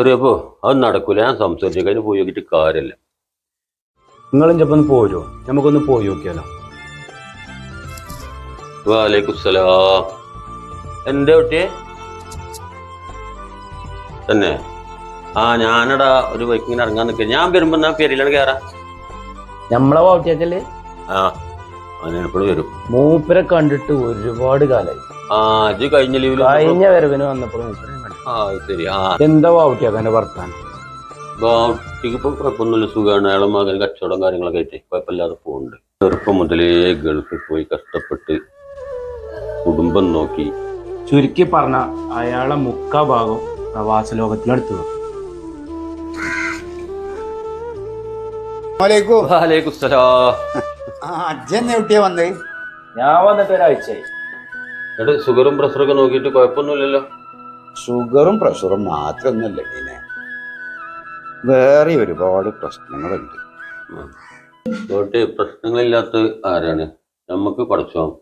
ചെറിയപ്പോ അത് നടക്കൂല. ഞാൻ സംസാരിച്ചു. കഴിഞ്ഞ് പോയി നോക്കിയിട്ട് കാര്യമില്ല. നിങ്ങളും ചെപ്പൊന്ന് പോരോ? നമുക്കൊന്ന് പോയി നോക്കിയാലോ. വാലേക്കും സലാം. എന്റെ കുട്ടിയെ? തന്നെ. ആ ഞാനടാ ഒരു ബൈക്കിങ്ങനെ ഇറങ്ങാൻ നിൽക്കുക ഞാൻ വരുമ്പോ ഞാൻ പേരിലാണ് കയറാ നമ്മളെ വാട്ടിയാക്കല്ലേ ആ അതിനെപ്പോഴും വരും. മൂപ്പരെ കണ്ടിട്ട് ഒരുപാട് കാലായി. ആ ഇത് കഴിഞ്ഞ ലീവിൽ കഴിഞ്ഞ വരവിന് വന്നപ്പോൾ മൂപ്പരെ. ആ ശരി. ആ. എന്താ വാട്ടിയാക്കാന്റെ വർത്താനം? കുട്ടിക്ക് ഇപ്പൊ കുഴപ്പമൊന്നുമില്ല സുഖമാണ് അയാളെ മകൻ കച്ചവടം കാര്യങ്ങളൊക്കെ ആയിട്ട് കുഴപ്പമില്ലാതെ പോകുന്നുണ്ട് ചെറുപ്പം മുതലേ ഗൾഫിൽ പോയി കഷ്ടപ്പെട്ട് കുടുംബം നോക്കി. ചുരുക്കി പറഞ്ഞ അയാളെ മുക്കാ ഭാഗം പ്രവാസ ലോകത്തിലെടുത്തു ഞാൻ വന്നിട്ട് ഒരാഴ്ചയായി. എന്നിട്ട് ഷുഗറും പ്രഷറൊക്കെ നോക്കിയിട്ട് കുഴപ്പമൊന്നുമില്ലല്ലോ. ഷുഗറും പ്രഷറും മാത്രമൊന്നുമല്ല ഇങ്ങനെ. വേറെ ഒരുപാട് പ്രശ്നങ്ങളുണ്ട്. പ്രശ്നങ്ങളില്ലാത്ത ആരാണ്? നമുക്ക് പഠിച്ചോ.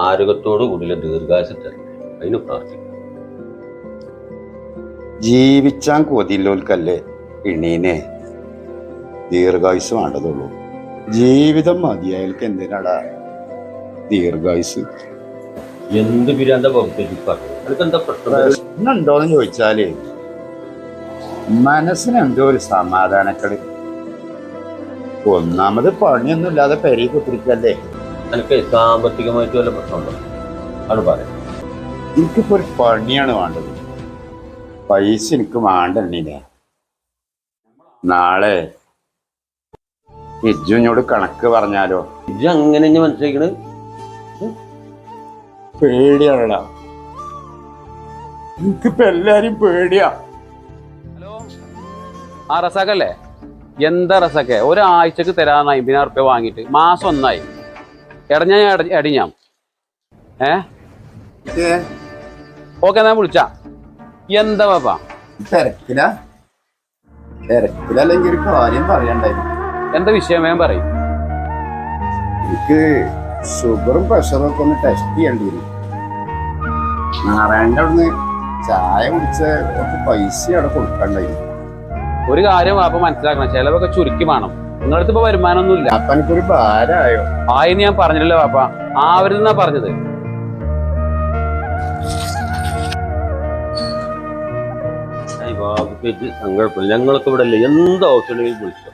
ആരോഗ്യത്തോടു കൂടിയുള്ള ദീർഘാശ അതിന് പ്രാർത്ഥിക്കും. ജീവിച്ചാൻ കൊതിയില്ലോൽക്കല്ലേ ഇണീനെ? ദീർഘായുസ് വേണ്ടതുള്ളൂ. ജീവിതം മതിയായൽക്ക് എന്തിനാടാ ദീർഘായുസ് എന്ത് പിരാന്ത പ്രശ്നമുണ്ടോന്ന് ചോദിച്ചാൽ മനസ്സിനെന്തോ ഒരു സമാധാനക്കളി ഒന്നാമത് പണിയൊന്നും ഇല്ലാതെ പെരി കുത്തിരിക്കല്ലേ? എനിക്ക് സാമ്പത്തികമായിട്ട് വല്ല പ്രശ്നമുണ്ടോ? അത് പറയാം. എനിക്കിപ്പോ ഒരു പണിയാണ് വേണ്ടത്. പൈസ എനിക്ക് വേണ്ടണ്ണീനെ നാളെ ഇജ്ജുനോട് കണക്ക് പറഞ്ഞാലോ? ഇത് അങ്ങനെ മനസ്സിലാക്കണ്? പേടിയാണടാ. എനിക്കിപ്പോ എല്ലാരും പേടിയാ. ഹലോ. ആ റസാക്കല്ലേ എന്താ റസാക്കെ ഒരാഴ്ചക്ക് തരാനായി അമ്പതിനായിരം റുപ്യ വാങ്ങിയിട്ട്. മാസം ഒന്നായി. എടഞ്ഞ എടിഞ്ഞാം. ഏ? ഓക്കെ ഞാൻ വിളിച്ചാ. എന്താ പാപ്പാ തിരക്കില. തിരക്കിലല്ലെങ്കിൽ ഒരു കാര്യം പറയണ്ടായിരുന്നു എന്താ വിഷയം? വേഗം പറയും. എനിക്ക് ഷുഗറും പ്രഷറും ഒക്കെ ഒന്ന് ടെസ്റ്റ് ചെയ്യേണ്ടി അവിടുന്ന് ചായ കുടിച്ച കുറച്ച് പൈസ അവിടെ കൊടുക്കണ്ടായി ഒരു കാര്യം അപ്പൊ മനസ്സിലാക്കണം. ചെലവൊക്കെ ചുരുക്കി വേണം. നിങ്ങളടുത്ത് ഇപ്പൊ വരുമാനമൊന്നുമില്ല. ഇല്ല എനിക്കൊരു ഭാരമായോ ആയെന്ന് ഞാൻ പറഞ്ഞില്ലല്ലോ പാപ്പ ആവരുതെന്നാ പറഞ്ഞത്. സങ്കടപ്പെടില്ല ഞങ്ങൾക്ക് ഇവിടെ അല്ലേ എന്ത് ആവശ്യമുണ്ടെങ്കിലും വിളിച്ചോ.